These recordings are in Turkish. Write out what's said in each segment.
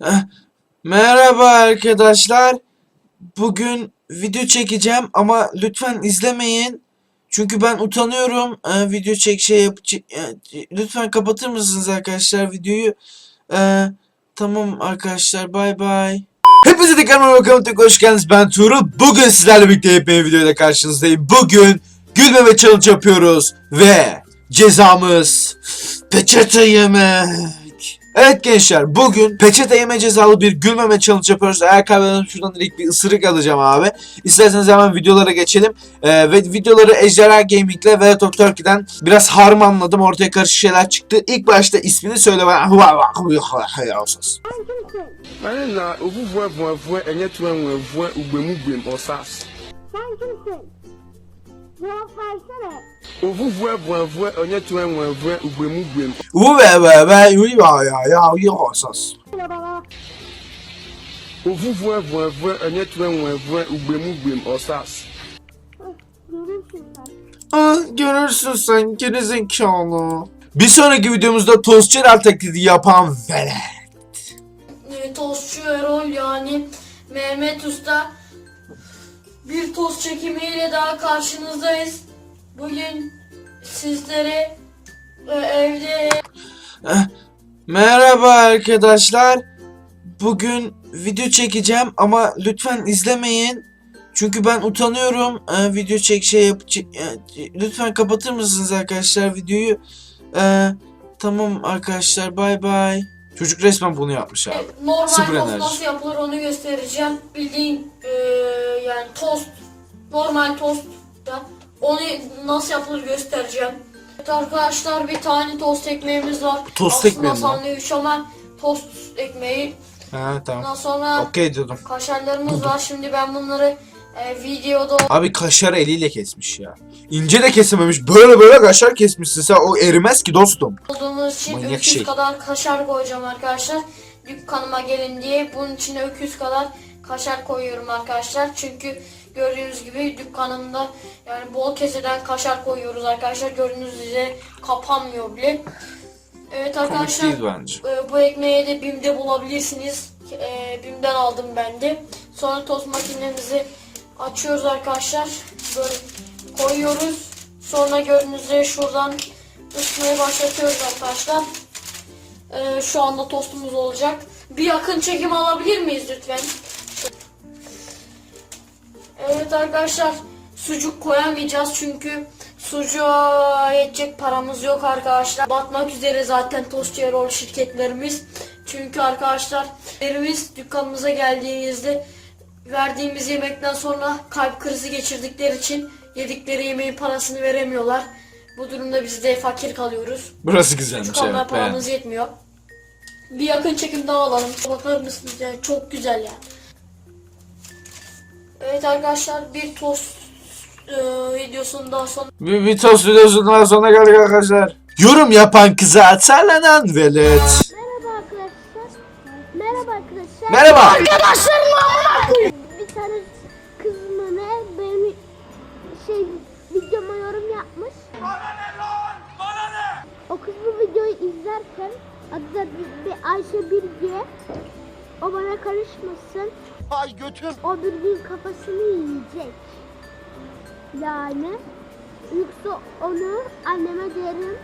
Eh, Merhaba arkadaşlar. Bugün video çekeceğim ama lütfen izlemeyin. Çünkü ben utanıyorum. Ee, video çek şey yap çe- e, lütfen kapatır mısınız arkadaşlar videoyu? Ee, tamam arkadaşlar bay bay. Hepinize tekrar bakalım tek hoş geldiniz. Ben Tuğrul. Bugün sizlerle birlikte yepyeni videoyla karşınızdayım. Bugün gülmeme challenge yapıyoruz ve cezamız peçete yemek. Evet gençler bugün peçete yeme cezalı bir gülmeme challenge yapıyoruz. Eğer kaybedersem şuradan direkt bir ısırık alacağım abi. İsterseniz hemen videolara geçelim. Ee, ve videoları Ejderha Gaming'le ve Top Turkey'den biraz harmanladım. Ortaya karışık şeyler çıktı. İlk başta ismini söyle bana. Anyị na ovuvu evuevu enye tu enwevu ugbemugbe ọsas. Sankisin. Cevap versene. Ovuvu evuevu enye tu enwevu ugbemugbe Bu be be be ya ya ya yasas. Söyle bana. ovuvu evuevu enye tu enwevu ugbemugbe ọsas. Görürsün sen. Gerizekalı. Bir sonraki videomuzda tostçular taklidi yapan velet. tostçu Erol yani Mehmet Usta bir tost çekimiyle daha karşınızdayız. Bugün sizlere e, evde Merhaba arkadaşlar. Bugün video çekeceğim ama lütfen izlemeyin. Çünkü ben utanıyorum. Ee, video çek şey yap e, lütfen kapatır mısınız arkadaşlar videoyu? Ee, tamam arkadaşlar bay bay. Çocuk resmen bunu yapmış abi. normal Sıfır tost enerji. nasıl yapılır onu göstereceğim. Bildiğin e, yani tost normal tost da onu nasıl yapılır göstereceğim. Evet arkadaşlar bir tane tost ekmeğimiz var. Tost Aslında ekmeği mi? sandviç ama tost ekmeği. Ha tamam. Ondan sonra Okey dedim. Kaşarlarımız var. Şimdi ben bunları e, videoda Abi kaşar eliyle kesmiş ya. İnce de kesememiş. Böyle böyle kaşar kesmişsin sen. O erimez ki dostum. olduğumuz için Manyak öküz şey. kadar kaşar koyacağım arkadaşlar. Dükkanıma gelin diye bunun içine öküz kadar kaşar koyuyorum arkadaşlar. Çünkü gördüğünüz gibi dükkanımda yani bol keseden kaşar koyuyoruz arkadaşlar. Gördüğünüz üzere kapanmıyor bile. Evet arkadaşlar e, bu ekmeği de BİM'de bulabilirsiniz. E, BİM'den aldım ben de. Sonra tost makinemizi açıyoruz arkadaşlar. Böyle koyuyoruz. Sonra gördüğünüz üzere şuradan ısıtmaya başlatıyoruz arkadaşlar. E, şu anda tostumuz olacak. Bir yakın çekim alabilir miyiz lütfen? Evet arkadaşlar sucuk koyamayacağız çünkü sucuğa yetecek paramız yok arkadaşlar. Batmak üzere zaten Tost Erol şirketlerimiz. Çünkü arkadaşlar evimiz dükkanımıza geldiğinizde verdiğimiz yemekten sonra kalp krizi geçirdikleri için yedikleri yemeğin parasını veremiyorlar. Bu durumda biz de fakir kalıyoruz. Burası güzelmiş almaya evet. paramız beğendim. yetmiyor. Bir yakın çekim daha alalım. Bakar mısınız yani çok güzel ya. Evet arkadaşlar bir tost e, videosundan sonra Bir, bir tost videosundan sonra geldik arkadaşlar. Yorum yapan kıza sallanan velet. Merhaba arkadaşlar. Merhaba arkadaşlar. Merhaba. Bir tane kız mı ne benim şey videoma yorum yapmış. Bana ne lan? Bana ne? O kız bu videoyu izlerken adı da bir, bir Ayşe Bilge. O bana karışmasın. Ay götüm. O bir gün kafasını yiyecek. Yani yoksa onu anneme derim.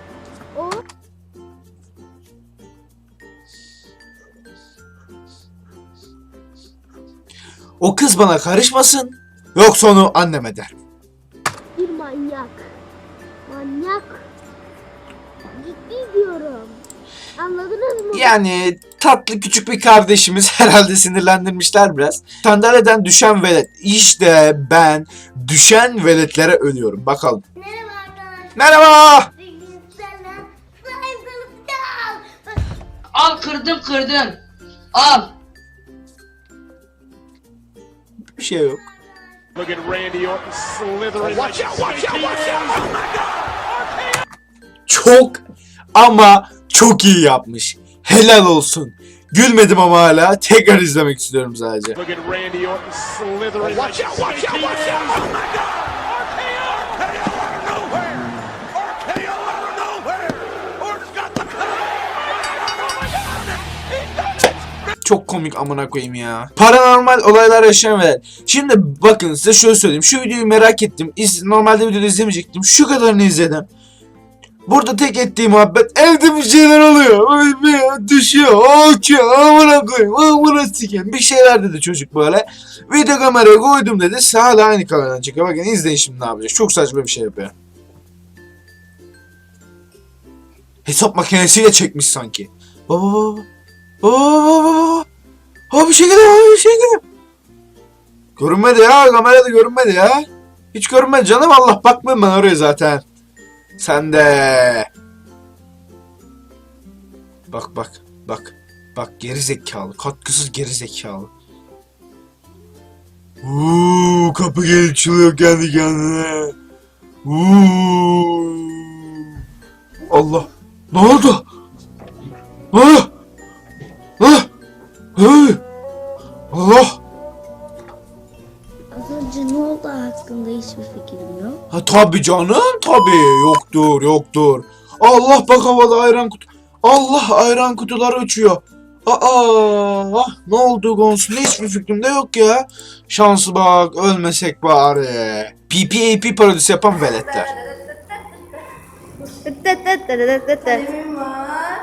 O O kız bana karışmasın. Yoksa onu anneme der. bir manyak. Manyak. Ciddi diyorum. Anladınız mı? Yani tatlı küçük bir kardeşimiz herhalde sinirlendirmişler biraz. Sandalyeden düşen velet. İşte ben düşen veletlere ölüyorum. Bakalım. Merhaba arkadaşlar. Merhaba. Al kırdım kırdım. Al. Watch out. Çok ama çok iyi yapmış. Helal olsun. Gülmedim ama hala. Tekrar izlemek istiyorum sadece. Çok komik amına koyayım ya. Paranormal olaylar yaşayan velet. Şimdi bakın size şöyle söyleyeyim. Şu videoyu merak ettim. İz, normalde videoda izlemeyecektim. Şu kadarını izledim. Burada tek ettiği muhabbet evde bir şeyler oluyor. Düşüyor. Açıyor. Amına koyayım. Amına sikeyim. Bir şeyler dedi çocuk böyle. Video kameraya koydum dedi. Hala aynı kameradan çıkıyor. Bakın izleyin şimdi ne yapacak. Çok saçma bir şey yapıyor. Hesap makinesiyle çekmiş sanki. Baba baba baba. Baba. Ha bir şey geliyor. Bir şey geliyor. Görünmedi ya. Kamerada görünmedi ya. Hiç görünmedi canım. Allah bakmıyorum ben oraya zaten. Sen de. Bak bak bak. Bak geri zekalı. Katkısız geri zekalı. Uuu kapı gelip çalıyor kendi kendine. Uuu. Allah. Ne oldu? Ah! Yok. Ha tabi canım tabi yoktur yoktur. Allah bak havada ayran kutu. Allah ayran kutuları uçuyor. Aa, ah, ne oldu konusunda hiçbir fikrim de yok ya. Şansı bak ölmesek bari. PPAP parodisi yapan veletler. Kalemim var,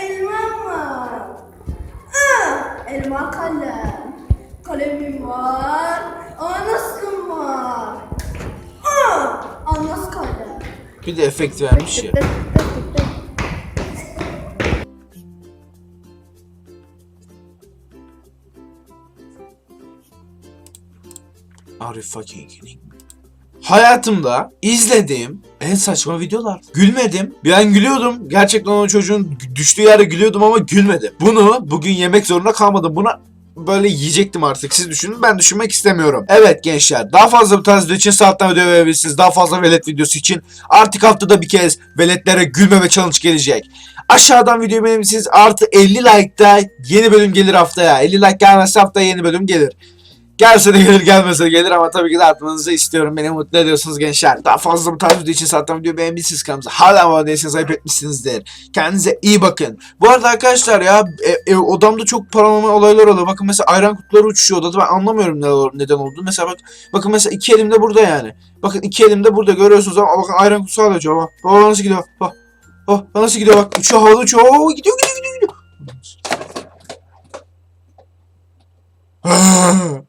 elmam var. Ah, elma kalem. Kalemim var, anasım var. Ah, anas kalem. Bir de efekt vermiş ya. Are fucking kidding? Hayatımda izlediğim en saçma videolar. Gülmedim. Bir an gülüyordum. Gerçekten o çocuğun düştüğü yerde gülüyordum ama gülmedim. Bunu bugün yemek zorunda kalmadım. Buna böyle yiyecektim artık. Siz düşünün ben düşünmek istemiyorum. Evet gençler daha fazla bu tarz video için saatten video verebilirsiniz. Daha fazla velet videosu için artık haftada bir kez veletlere gülmeme challenge gelecek. Aşağıdan videoyu beğenirsiniz artı 50 like'da yeni bölüm gelir haftaya. 50 like gelmezse haftaya yeni bölüm gelir. Gelse de gelir gelmese de gelir ama tabii ki de atmanızı istiyorum. Beni mutlu ediyorsunuz gençler. Daha fazla bu tarz video için zaten videoyu beğenmişsiniz kanalımıza. Hala abone değilseniz ayıp etmişsinizdir. Kendinize iyi bakın. Bu arada arkadaşlar ya e, e, odamda çok paranormal olaylar oluyor. Bakın mesela ayran kutuları uçuşuyor odada. Ben anlamıyorum ne, neden olduğunu. Mesela bak bakın mesela iki elimde burada yani. Bakın iki elimde burada görüyorsunuz ama bakın ayran kutusu hala uçuyor. Bak, bak nasıl gidiyor. Bak. Bak nasıl gidiyor bak. Uçuyor havada uçuyor. Oo, gidiyor gidiyor gidiyor gidiyor.